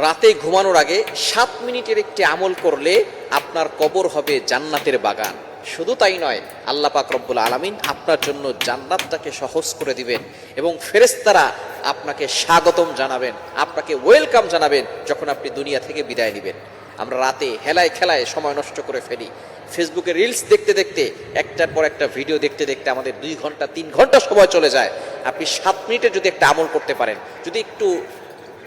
রাতে ঘুমানোর আগে সাত মিনিটের একটি আমল করলে আপনার কবর হবে জান্নাতের বাগান। শুধু তাই নয়, আল্লাহ পাক রব্বুল আলমিন আপনার জন্য জান্নাতটাকে সহজ করে দিবেন এবং ফেরেস্তারা আপনাকে স্বাগতম জানাবেন, আপনাকে ওয়েলকাম জানাবেন যখন আপনি দুনিয়া থেকে বিদায় নেবেন। আমরা রাতে হেলায় খেলায় সময় নষ্ট করে ফেলি। ফেসবুকে রিলস দেখতে দেখতে, একটার পর একটা ভিডিও দেখতে দেখতে আমাদের দুই ঘণ্টা, তিন ঘণ্টা সময় চলে যায়। আপনি সাত মিনিটে যদি একটা আমল করতে পারেন, যদি একটু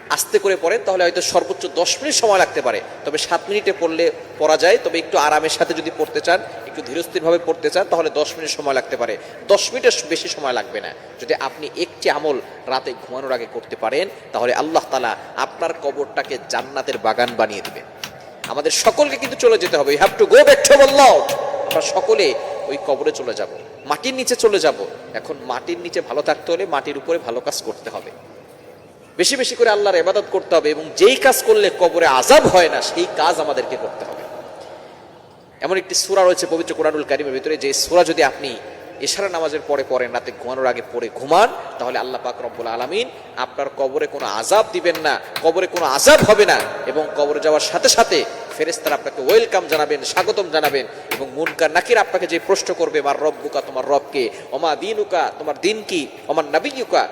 আস্তে করে পড়েন, তাহলে হয়তো সর্বোচ্চ দশ মিনিট সময় লাগতে পারে। তবে সাত মিনিটে পড়লে পড়া যায়, তবে একটু আরামের সাথে যদি পড়তে চান, একটু ধীরস্থিরভাবে পড়তে চান, তাহলে দশ মিনিট সময় লাগতে পারে। দশ মিনিটের বেশি সময় লাগবে না। যদি আপনি একটি আমল রাতে ঘুমানোর আগে করতে পারেন, তাহলে আল্লাহ তালা আপনার কবরটাকে জান্নাতের বাগান বানিয়ে দিবেন। আমাদের সকলকে কিন্তু চলে যেতে হবে। You have to go back to lord আমরা সকলে ওই কবরে চলে যাব। মাটির নিচে চলে যাব। এখন মাটির নিচে ভালো থাকতে হলে মাটির উপরে ভালো কাজ করতে হবে। বেশি বেশি করে আল্লাহর এবাদত করতে হবে এবং যেই কাজ করলে কবরে আজাব হয় না, সেই কাজ আমাদেরকে করতে হবে। এমন একটি সূরা রয়েছে পবিত্র কোরআনুল কারিমের ভিতরে, যে সূরা যদি আপনি এশারা নামাজের পরে পড়েন, রাতে ঘুমানোর আগে পড়ে ঘুমান, তাহলে আল্লাহ পাক রব্বুল আলামিন আপনার কবরে কোনো আজাব দিবেন না, কবরে কোনো আজাব হবে না এবং কবরে যাওয়ার সাথে সাথে ফেরেস্তারা আপনাকে ওয়েলকাম জানাবেন, স্বাগতম জানাবেন এবং মুনকার নাকির আপনাকে যে প্রশ্ন করবে, মার রব্বুকা, তোমার রবকে? অমা দিনুকা, তোমার দিন কি? অমার নাবিয়ুকা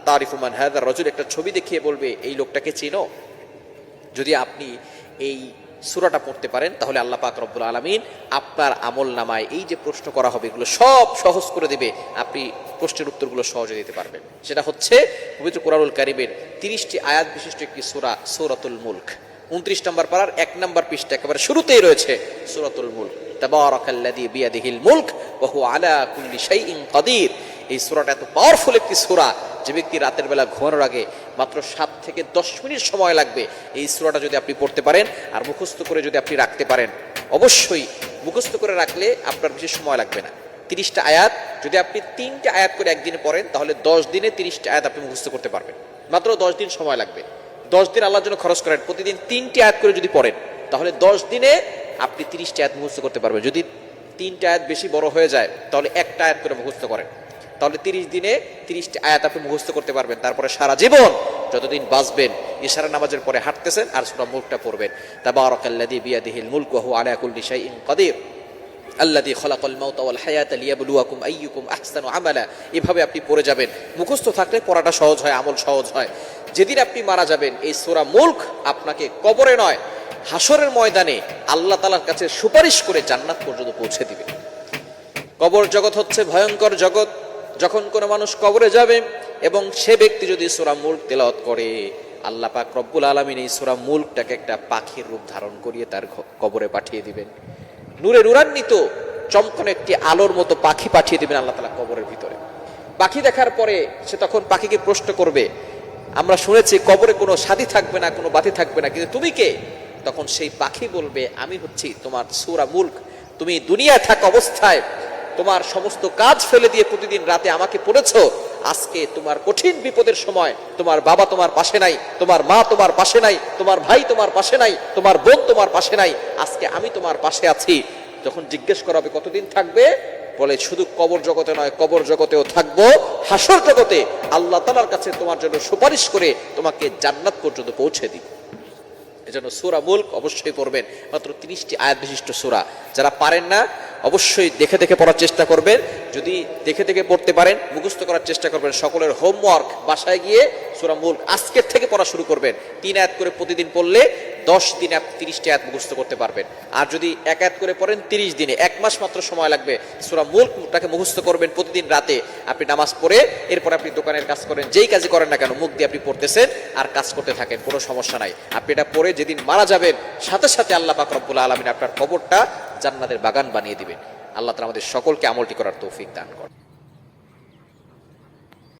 আতারিফুমান হায়দার রজুল একটা ছবি দেখিয়ে বলবে, এই লোকটাকে চিনো? যদি আপনি এই সুরাটা পড়তে পারেন, তাহলে আল্লাহ পাক রব্বুল আলমিন আপনার আমল নামায় এই যে প্রশ্ন করা হবে, এগুলো সব সহজ করে দেবে। আপনি প্রশ্নের উত্তরগুলো সহজে দিতে পারবেন। সেটা হচ্ছে, পবিত্র কোরআনুল কারিমের তিরিশটি আয়াত বিশিষ্ট একটি সুরা, সৌরাতুল মুল্ক। উনত্রিশ নম্বর পাড়ার এক নম্বর পৃষ্ঠা একেবারে শুরুতেই রয়েছে, সুরাতুল মুল্ক। তাবারাকাল্লাযী বিয়াদিহিল মুলক হুয়া আলা কুল্লি শাইইন কাদির। এই সূরাটা এত পাওয়ারফুল একটি সূরা যে ব্যক্তি রাতের বেলা ঘুমানোর আগে মাত্র সাত থেকে দশ মিনিট সময় লাগবে এই সূরাটা যদি আপনি পড়তে পারেন আর মুখস্থ করে যদি আপনি রাখতে পারেন। অবশ্যই মুখস্থ করে রাখলে আপনার বেশি সময় লাগবে না। তিরিশটা আয়াত, যদি আপনি তিনটে আয়াত করে একদিনে পড়েন, তাহলে দশ দিনে তিরিশটা আয়াত আপনি মুখস্থ করতে পারবেন। মাত্র দশ দিন সময় লাগবে। দশ দিন আল্লাহর জন্য খরচ করেন। প্রতিদিন তিনটি আয়াত করে যদি পড়েন, তাহলে দশ দিনে আপনি তিরিশটা আয়াত মুখস্থ করতে পারবেন। যদি তিনটা আয়াত বেশি বড় হয়ে যায়, তাহলে একটা আয়াত করে মুখস্থ করেন। তাহলে তিরিশ দিনে তিরিশটি আয়াত আপনি মুখস্থ করতে পারবেন। তারপরে সারা জীবন যতদিন বাঁচবেন, ইশারা নামাজের পরে হাঁটতেছেন আর সুরা মুখটা পড়বেন। তাবারাকাল্লাযী বিয়াদিহিল মুলকু ওয়া হুয়া আলা কুল্লি শাইইন কাদির। আল্লাদি খলাকল মাউত ওয়াল হায়াত লিয়াবলুয়াকুম আইয়ুকুম আহসানু আমালা। এভাবে আপনি পড়ে যাবেন। মুখস্থ থাকলে পড়াটা সহজ হয়, আমল সহজ হয়। যেদিন আপনি মারা যাবেন, এই সূরা মুলক আপনাকে কবরে নয় হাসরের ময়দানে আল্লাহ তালার কাছে সুপারিশ করে জান্নাত পর্যন্ত পৌঁছে দিবে। কবর জগৎ হচ্ছে ভয়ঙ্কর জগৎ। যখন কোনো মানুষ কবরে যাবে এবং সে ব্যক্তি যদি সূরা মুলক তেলাওয়াত করে, আল্লাহ পাক রব্বুল আলমিন এই সূরা মুলকটাকে একটা পাখির রূপ ধারণ করিয়ে তার কবরে পাঠিয়ে দিবেন। নূরে নুরান্বিত চমকন একটি আলোর মতো পাখি পাঠিয়ে দিবেন আল্লাহ তালা কবরের ভিতরে। পাখি দেখার পরে সে তখন পাখিকে প্রশ্ন করবে, আমরা শুনেছি কবরে কোনো সাথী থাকবে না, কোনো বাতি থাকবে না, কিন্তু তুমি কে? তখন সেই পাখি বলবে, আমি হচ্ছি তোমার সুরা মুল্ক। তুমি দুনিয়ায় থাক অবস্থায় তোমার সমস্ত কাজ ফেলে দিয়ে প্রতিদিন রাতে আমাকে পড়েছো? আজকে তোমার কঠিন বিপদের সময়, তোমার বাবা তোমার পাশে নাই, তোমার মা তোমার পাশে নাই, তোমার ভাই তোমার পাশে নাই, তোমার বোন তোমার পাশে নাই, আজকে আমি তোমার পাশে আছি। যখন জিজ্ঞেস করা হবে কতদিন থাকবে? বলে, শুধু কবর জগতে নয়, কবর জগতেও থাকব। হাসর জগতে আল্লাহ তালার কাছে তোমার জন্য সুপারিশ করে তোমাকে জান্নাত পর্যন্ত পৌঁছে দিই এজন্য সুরা মুল্ক অবশ্যই পড়বেন। মাত্র তিরিশটি আয়াত বিশিষ্ট সুরা। যারা পারেন না, অবশ্যই দেখে দেখে পড়ার চেষ্টা করবেন। যদি দেখে দেখে পড়তে পারেন, মুখস্থ করার চেষ্টা করবেন। সকলের হোমওয়ার্ক বাসায় গিয়ে সুরা মুল্ক আজকের থেকে পড়া শুরু করবেন। তিন আয়াত করে প্রতিদিন পড়লে দশ দিনে তিরিশটি আয়াত মুখস্থ করতে পারবেন। আর যদি এক আয়াত করে পড়েন তিরিশ দিনে, এক মাস মাত্র সময় লাগবে। সুরা মুল্কটাকে মুখস্থ করবেন প্রতিদিন রাতে। আপনি নামাজ পড়ে এরপর আপনি দোকানের কাজ করেন, যেই কাজই করেন না কেন, মুখ দিয়ে আপনি পড়তেছেন আর কাজ করতে থাকেন, কোনো সমস্যা নাই। আপনি এটা পড়ে যেদিন মারা যাবেন, সাথে সাথে আল্লাহ পাক রব্বুল আলমিন আপনার কবরটা জান্নাতের বাগান বানিয়ে দিবেন। আল্লাহ তালা আমাদের সকলকে আমলটি করার তৌফিক দান করেন।